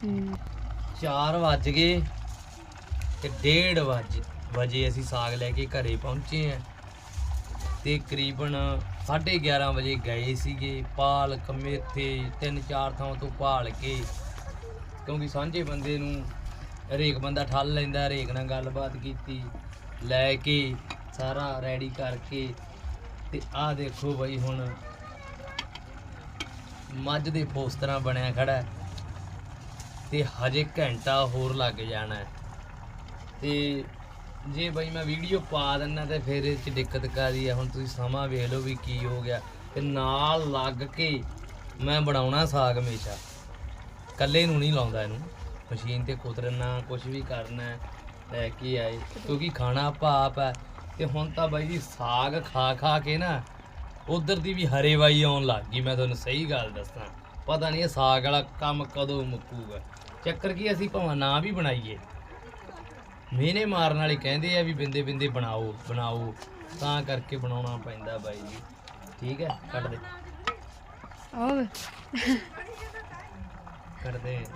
ਹੂੰ 4 ਵੱਜ ਗਏ ਤੇ 1:30 ਵਜੇ ਵਜੇ ਅਸੀਂ ਸਾਗ ਲੈ ਕੇ ਘਰੇ ਪਹੁੰਚੇ ਆ ਤੇ ਕਰੀਬਨ 11:30 ਵਜੇ ਗਏ ਸੀਗੇ, ਪਾਲ ਕਮੇਥੇ ਤਿੰਨ ਚਾਰ ਥਾਂ ਤੋਂ ਭਾਲ ਕੇ, ਕਿਉਂਕਿ ਸਾਂਝੇ ਬੰਦੇ ਨੂੰ ਹਰੇਕ ਬੰਦਾ ਠੱਲ ਲੈਂਦਾ, ਹਰੇਕ ਨਾਲ ਗੱਲਬਾਤ ਕੀਤੀ, ਲੈ ਕੇ ਸਾਰਾ ਰੈਡੀ ਕਰਕੇ। ਤੇ ਆਹ ਦੇਖੋ ਬਈ ਹੁਣ ਮੱਝ ਦੇ ਪੋਸਟਰਾਂ ਬਣਿਆ ਖੜਾ ਤੇ ਹਜੇ ਘੰਟਾ ਹੋਰ ਲੱਗ ਜਾਣਾ ਹੈ। ਤੇ ਜੇ ਬਈ ਮੈਂ ਵੀਡੀਓ ਪਾ ਦਿੰਨਾ ਤੇ ਫਿਰ ਇਹ ਚ ਦਿੱਕਤ ਕਾਦੀ ਆ? ਹੁਣ ਤੁਸੀਂ ਸਮਾਂ ਵੇਖ ਲਓ ਵੀ ਕੀ ਹੋ ਗਿਆ। ਤੇ ਨਾਲ ਲੱਗ ਕੇ ਮੈਂ ਬਣਾਉਣਾ ਸਾਗ ਹਮੇਸ਼ਾ। ਕੱਲੇ ਨੂੰ ਨਹੀਂ ਲਾਉਂਦਾ ਇਹਨੂੰ। ਮਸ਼ੀਨ ਤੇ ਕੁਤਰਨਾ ਕੁਝ ਵੀ ਕਰਨਾ ਲੈ ਕੇ ਆਏ। ਕਿਉਂਕਿ ਖਾਣਾ ਭਾਪ ਹੈ। ਤੇ ਹੁਣ ਤਾਂ ਬਾਈ ਜੀ ਸਾਗ ਖਾ ਖਾ ਕੇ ਨਾ ਉਧਰ ਦੀ ਵੀ ਹਰੇਵਾਈ ਆਉਣ ਲੱਗ ਗਈ। ਮੈਂ ਤੁਹਾਨੂੰ ਸਹੀ ਗੱਲ ਦੱਸਾਂ। ਪਤਾ ਨਹੀਂ ਇਹ ਸਾਗ ਵਾਲਾ ਕੰਮ ਕਦੋਂ ਮੁੱਕੂਗਾ। ਚੱਕਰ ਕੀ ਅਸੀਂ ਭਾਵੇਂ ਨਾ ਵੀ ਬਣਾਈਏ। ਮੀਨੇ ਮਾਰਨ ਵਾਲੇ ਕਹਿੰਦੇ ਆ ਵੀ ਬਿੰਦੇ ਬਿੰਦੇ ਬਣਾਓ ਬਣਾਓ। ਤਾਂ ਕਰਕੇ ਬਣਾਉਣਾ ਪੈਂਦਾ ਬਾਈ ਜੀ। ਠੀਕ ਹੈ ਕੱਟ ਦੇ। ਆਹ ਵੇ। ਕੱਟ ਦੇ।